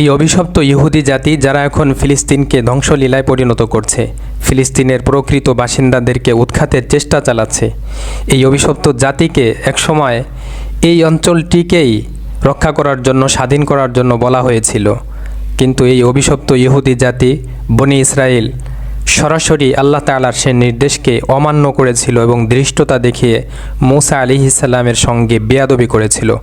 এই অভিশপ্ত ইহুদি জাতি যারা এখন ফিলিস্তিনকে ধ্বংসলীলায় পরিণত করছে, ফিলিস্তিনের প্রকৃত বাসিন্দাদেরকে উৎখাতের চেষ্টা চালাচ্ছে। এই অভিশপ্ত জাতিকে একসময় এই অঞ্চলটিকেই রক্ষা করার জন্য, স্বাধীন করার জন্য বলা হয়েছিল। কিন্তু এই অভিশপ্ত ইহুদি জাতি বনি ইসরায়েল সরাসরি আল্লাহ তালার সে নির্দেশকে অমান্য করেছিল এবং দৃষ্টতা দেখিয়ে মোসা আলি ইসাল্লামের সঙ্গে বেয়াদবি করেছিল।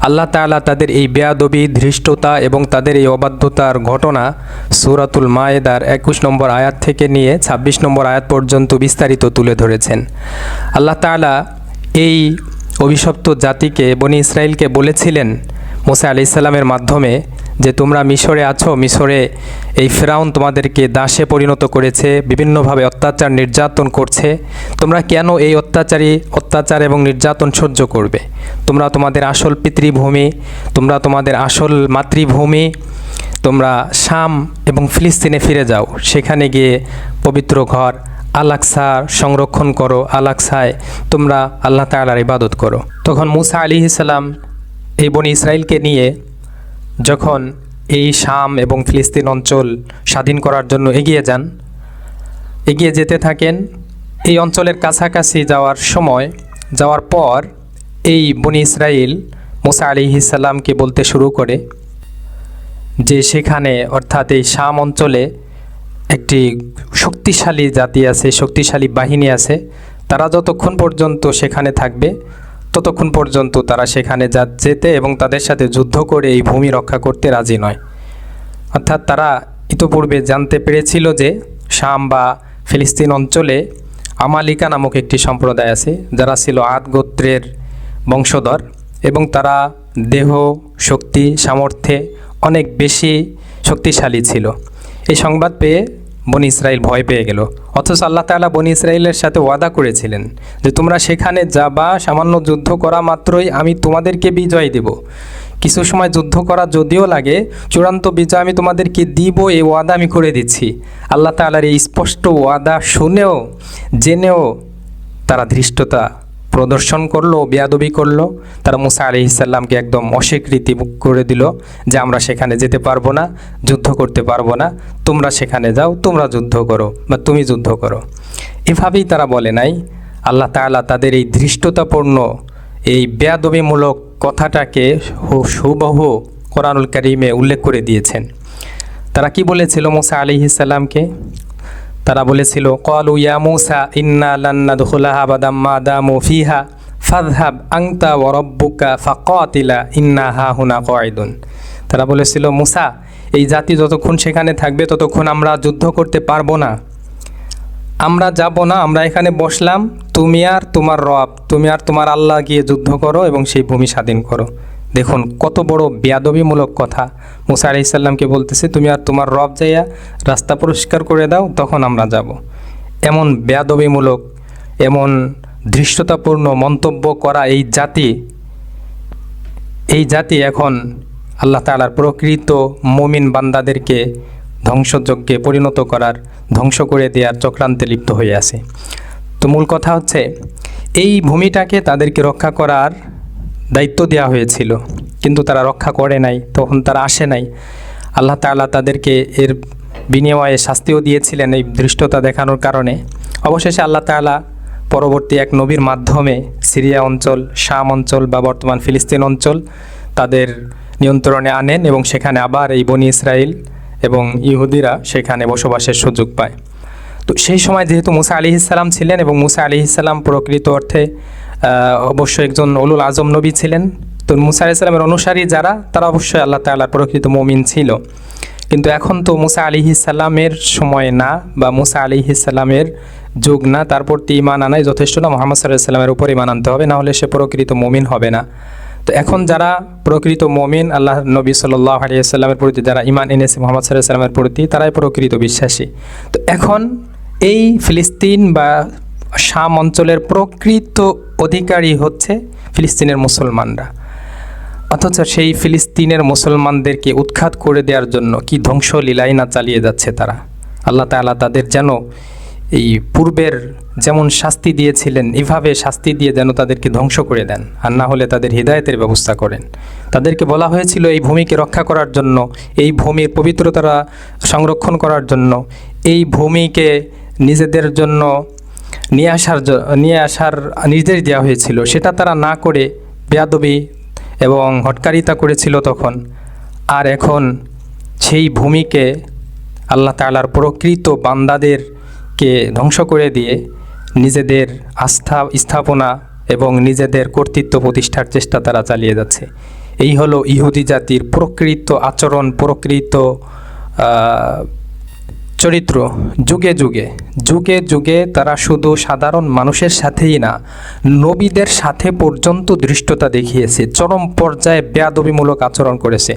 আল্লাহ তালা তাদের এই বেয়াদবি, ধৃষ্টতা এবং তাদের এই অবাধ্যতার ঘটনা সুরাতুল মায়েদার একুশ নম্বর আয়াত থেকে নিয়ে ২৬ নম্বর আয়াত পর্যন্ত বিস্তারিত তুলে ধরেছেন। আল্লাহ তালা এই অভিশপ্ত জাতিকে, বনি ইসরায়েলকে বলেছিলেন, মোসা আলি ইসাল্লামের মাধ্যমে যে তোমরা মিশরে আছো, মিশরে এই ফেরাউন তোমাদেরকে দাসে পরিণত করেছে, বিভিন্নভাবে অত্যাচার নির্যাতন করছে। তোমরা কেন এই অত্যাচারী, অত্যাচার এবং নির্যাতন সহ্য করবে? তোমরা তোমাদের আসল পিতৃভূমি, তোমরা তোমাদের আসল মাতৃভূমি, তোমরা শাম এবং ফিলিস্তিনে ফিরে যাও। সেখানে গিয়ে পবিত্র ঘর আলাকসা সংরক্ষণ করো। আলাকসায় তোমরা আল্লাহ তালার ইবাদত করো। তখন মুসা আলি ইসালাম এই বনি ইসরায়েলকে নিয়ে যখন এই শাম এবং ফিলিস্তিন অঞ্চল স্বাধীন করার জন্য এগিয়ে যান, এগিয়ে যেতে থাকেন, এই অঞ্চলের কাছাকাছি যাওয়ার সময়, যাওয়ার পর এই বনি ইসরায়েল মোসা আলি ইসাল্লামকে বলতে শুরু করে যে সেখানে অর্থাৎ এই শাম অঞ্চলে একটি শক্তিশালী জাতি আছে, শক্তিশালী বাহিনী আছে, তারা যতক্ষণ পর্যন্ত সেখানে থাকবে ততক্ষণ পর্যন্ত তারা সেখানে যা যেতে এবং তাদের সাথে যুদ্ধ করে এই ভূমি রক্ষা করতে রাজি নয়। অর্থাৎ তারা ইতোপূর্বে জানতে পেরেছিল যে শাম বা ফিলিস্তিন অঞ্চলে আমালিকা নামক একটি সম্প্রদায় আছে, যারা ছিল আদ গোত্রের বংশধর এবং তারা দেহ, শক্তি, সামর্থ্যে অনেক বেশি শক্তিশালী ছিল। এই সংবাদ পেয়ে বনি ইসরায়েল ভয় পেয়ে গেল। অথচ আল্লাহ তাআলা বনি ইসরায়েলের সাথে ওয়াদা করেছিলেন যে, তোমরা সেখানে যাবা সামান্য যুদ্ধ করা মাত্রই আমি তোমাদেরকে বিজয় দেব। কিছু সময় যুদ্ধ করা যদিও লাগে, চূড়ান্ত বিজয় আমি তোমাদেরকে দিব, এই ওয়াদা আমি করে দিচ্ছি। আল্লাহ তাআলার এই স্পষ্ট ওয়াদা শুনেও, জেনেও তারা ধৃষ্টতা প্রদর্শন করল, বেয়াদবি করল। তারা মুসা আলি ইসাল্লামকে একদম অস্বীকৃতি করে দিল যে আমরা সেখানে যেতে পারব না, যুদ্ধ করতে পারব না। তোমরা সেখানে যাও, তোমরা যুদ্ধ করো বা তুমি যুদ্ধ করো। এভাবেই তারা বলে নাই। আল্লাহ তাআলা তাদের এই ধৃষ্টতাপূর্ণ, এই বেয়াদবিমূলক কথাটাকে হু- হুবহু কোরআনুল কারিমে উল্লেখ করে দিয়েছেন। তারা কি বলেছিল মুসা আলি ইসাল্লামকে তারা বলেছিল কলু ইয়া মুসা, ইন্না লান্না দুখুলাহা বাদাম মা দামু ফিহা ফাদহাব আংতা ওরব্বুকা ফাকিলা ইন্না হা হুনা কয়দুন তারা বলেছিল, মুসা, এই জাতি যতক্ষণ সেখানে থাকবে, ততক্ষণ আমরা যুদ্ধ করতে পারব না। আমরা যাব না, আমরা এখানে বসলাম, তুমি আর তোমার রব, তুমি আর তোমার আল্লাহ গিয়ে যুদ্ধ করো এবং সেই ভূমি স্বাধীন করো। দেখুন, কত বড় বেয়াদবিমূলক কথা। মুসা আলি ইসাল্লামকে বলতেছে, তুমি আর তোমার রব যাইয়া রাস্তা পরিষ্কার করে দাও, তখন আমরা যাব। এমন বেয়াদবিমূলক, এমন ধৃষ্টতাপূর্ণ মন্তব্য করা এই জাতি এই জাতি এখন আল্লাহ তালার প্রকৃত মমিন বান্দাদেরকে ধ্বংসযজ্ঞে পরিণত করার, ধ্বংস করে দেওয়ার চক্রান্তে লিপ্ত হয়ে আছে। তো মূল কথা হচ্ছে, এই ভূমিটাকে তাদেরকে রক্ষা করার দায়িত্ব দেওয়া হয়েছিল। কিন্তু তারা রক্ষা করে নাই, তখন তারা আসে নাই। আল্লাহ তাআলা তাদেরকে এর বিনিময়ে শাস্তিও দিয়েছিলেন এই দৃষ্টতা দেখানোর কারণে। অবশেষে আল্লাহ তাআলা পরবর্তী এক নবীর মাধ্যমে সিরিয়া অঞ্চল, শাম অঞ্চল বা বর্তমান ফিলিস্তিন অঞ্চল তাদের নিয়ন্ত্রণে আনেন এবং সেখানে আবার এই বনি ইসরায়েল এবং ইহুদিরা সেখানে বসবাসের সুযোগ পায়। তো সেই সময় যেহেতু মুসা আলি ইসলাম ছিলেন এবং মুসা আলি ইসলাম প্রকৃত অর্থে আহ, অবশ্যই একজন অলুল আজম নবী ছিলেন। তো মুসা আলি ইসলামের অনুসারী যারা তারা অবশ্যই আল্লাহ তাল্লাহ প্রকৃত মমিন ছিল। কিন্তু এখন তো মুসা আলি ইসাল্লামের সময় না বা মুসা আলি ইসাল্লামের যুগ না তার প্রতি ইমান আনাই যথেষ্ট না। মোহাম্মদ সাল্লাহ সাল্লামের উপর ইমান আনতে হবে না হলে সে প্রকৃত মমিন হবে না। তো এখন যারা প্রকৃত মমিন আল্লাহ নবী সাল্লাহ আলিয়াল্লামের প্রতি যারা ইমান এনেছে মোহাম্মদ সাল্লাহ সাল্লামের প্রতি তারাই প্রকৃত বিশ্বাসী। তো এখন এই ফিলিস্তিন বা শাম অঞ্চলের প্রকৃত অধিকারী হচ্ছে ফিলিস্তিনের মুসলমানরা। অথচ সেই ফিলিস্তিনের মুসলমানদেরকে উৎখাত করে দেওয়ার জন্য কি ধ্বংস লীলাই না চালিয়ে যাচ্ছে তারা? আল্লাহ তাআলা তাদের যেন এই পূর্বের যেমন শাস্তি দিয়েছিলেন, এভাবে শাস্তি দিয়ে যেন তাদেরকে ধ্বংস করে দেন, আর না হলে তাদের হৃদায়তের ব্যবস্থা করেন। তাদেরকে বলা হয়েছিল এই ভূমিকে রক্ষা করার জন্য, এই ভূমির পবিত্রতা সংরক্ষণ করার জন্য, এই ভূমিকে নিজেদের জন্য নিয়ে আসার নিয়ে আসার নির্দেশ দেওয়া হয়েছিল। সেটা তারা না করে বেয়াদবি এবং হটকারিতা করেছিল তখন। আর এখন সেই ভূমিকে আল্লাহ তাআলার প্রকৃত বান্দাদেরকে ধ্বংস করে দিয়ে নিজেদের আস্থা, স্থাপনা এবং নিজেদের কর্তৃত্ব প্রতিষ্ঠার চেষ্টা তারা চালিয়ে যাচ্ছে। এই হলো ইহুদি জাতির প্রকৃত আচরণ, প্রকৃত চরিত্র। যুগে যুগে। যুগে যুগে তারা শুধু সাধারণ মানুষের সাথেই না, নবীদের সাথে পর্যন্ত দৃষ্টতা দেখিয়েছে, চরম পর্যায়ে বেয়াদবিমূলক আচরণ করেছে।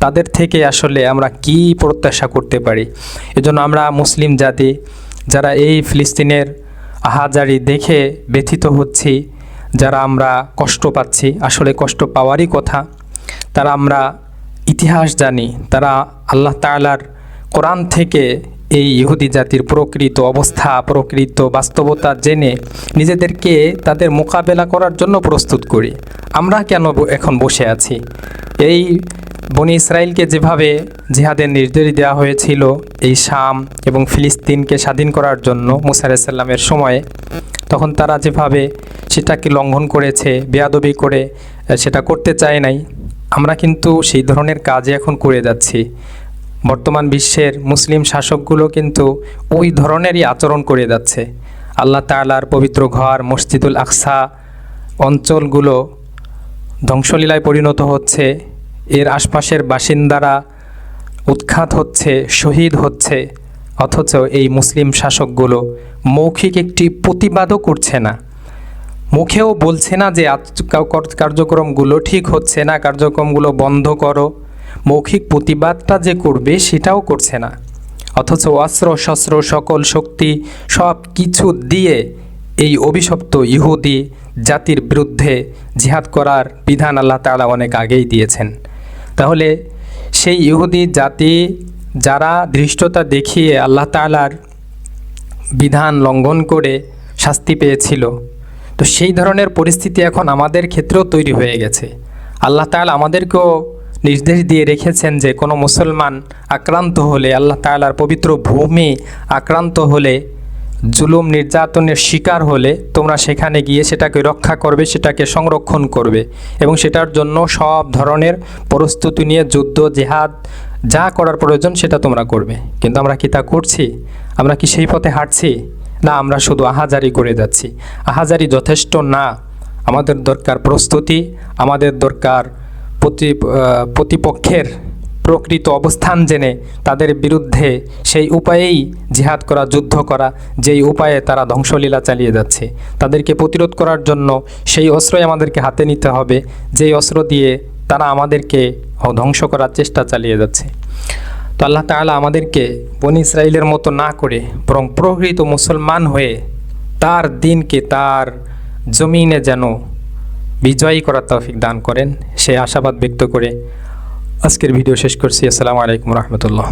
তাদের থেকে আসলে আমরা কি প্রত্যাশা করতে পারি? এজন্য আমরা মুসলিম জাতি, যারা এই ফিলিস্তিনের আহাজারি দেখে ব্যথিত হচ্ছি, যারা আমরা কষ্ট পাচ্ছি, আসলে কষ্ট পাওয়ারই কথা। তারা আমরা ইতিহাস জানি, তারা আল্লাহ তাআলার কোরআন থেকে এই ইহুদি জাতির প্রকৃত অবস্থা, প্রকৃত বাস্তবতা জেনে নিজেদেরকে তাদের মোকাবেলা করার জন্য প্রস্তুত করি। আমরা কেন এখন বসে আছি? এই বনি ইসরায়েলকে যেভাবে জিহাদের নির্দেশ দেওয়া হয়েছিল, এই শাম এবং ফিলিস্তিনকে স্বাধীন করার জন্য মুসা আলাইসাল্লামের সময়ে, তখন তারা যেভাবে সেটাকে লঙ্ঘন করেছে, বেয়াদবি করে সেটা করতে চায় নাই, আমরা কিন্তু সেই ধরনের কাজে এখন করে যাচ্ছি। বর্তমান বিশ্বের মুসলিম শাসকগুলো কিন্তু ওই ধরনেরই আচরণ করে যাচ্ছে। আল্লাহ তাআলার পবিত্র ঘর, মসজিদুল আকসা অঞ্চলগুলো ধ্বংসলীলায় পরিণত হচ্ছে। এর আশপাশের বাসিন্দারা উৎখাত হচ্ছে, শহীদ হচ্ছে। অথচ এই মুসলিম শাসকগুলো মৌখিক একটি প্রতিবাদও করছে না। মুখেও বলছে না যে কার্যক্রমগুলো ঠিক হচ্ছে না, কার্যক্রমগুলো বন্ধ করো। মৌখিক প্রতিবাদটা যে করবে সেটাও করছে না। অথচ অস্ত্র, শস্ত্র, সকল শক্তি সব কিছু দিয়ে এই অভিশপ্ত ইহুদি জাতির বিরুদ্ধে জিহাদ করার বিধান আল্লাহ তাআলা অনেক আগেই দিয়েছেন। তাহলে সেই ইহুদি জাতি যারা ধৃষ্টতা দেখিয়ে আল্লাহ তাআলার বিধান লঙ্ঘন করে শাস্তি পেয়েছিল, তো সেই ধরনের পরিস্থিতি এখন আমাদের ক্ষেত্রেও তৈরি হয়ে গেছে। আল্লাহ তাআলা আমাদেরকেও নির্দেশ দিয়ে রেখেছেন যে কোনো মুসলমান আক্রান্ত হলে আল্লাহ তাআলার পবিত্র ভূমি আক্রান্ত হলে, জুলুম নির্যাতনের শিকার হলে তোমরা সেখানে গিয়ে সেটাকে রক্ষা করবে, সেটাকে সংরক্ষণ করবে এবং সেটার জন্য সব ধরনের প্রস্তুতি নিয়ে যুদ্ধ, জেহাদ যা করার প্রয়োজন সেটা তোমরা করবে। কিন্তু আমরা কি তা করছি? আমরা কি সেই পথে হাঁটছি? না, আমরা শুধু আহাজারি করে যাচ্ছি। আহাজারি যথেষ্ট না। আমাদের দরকার প্রস্তুতি, আমাদের দরকার প্রতি প্রতিপক্ষের প্রকৃত অবস্থান জেনে তাদের বিরুদ্ধে সেই উপায়েই জিহাদ করা, যুদ্ধ করা, যেই উপায়ে তারা ধ্বংসলীলা চালিয়ে যাচ্ছে। তাদেরকে প্রতিরোধ করার জন্য সেই অস্ত্রই আমাদেরকে হাতে নিতে হবে, যেই অস্ত্র দিয়ে তারা আমাদেরকে ধ্বংস করার চেষ্টা চালিয়ে যাচ্ছে। তো আল্লাহ তাআলা আমাদেরকে বন ইসরায়েলের মতো না করে বরং প্রকৃত মুসলমান হয়ে তার দিনকে তার জমিনে যেন বিজয়ী করার তৌফিক দান করেন। সে আশাবাদ ব্যক্ত করে আজকের ভিডিও শেষ করছি। আসসালামু আলাইকুম রহমতুল্লাহ।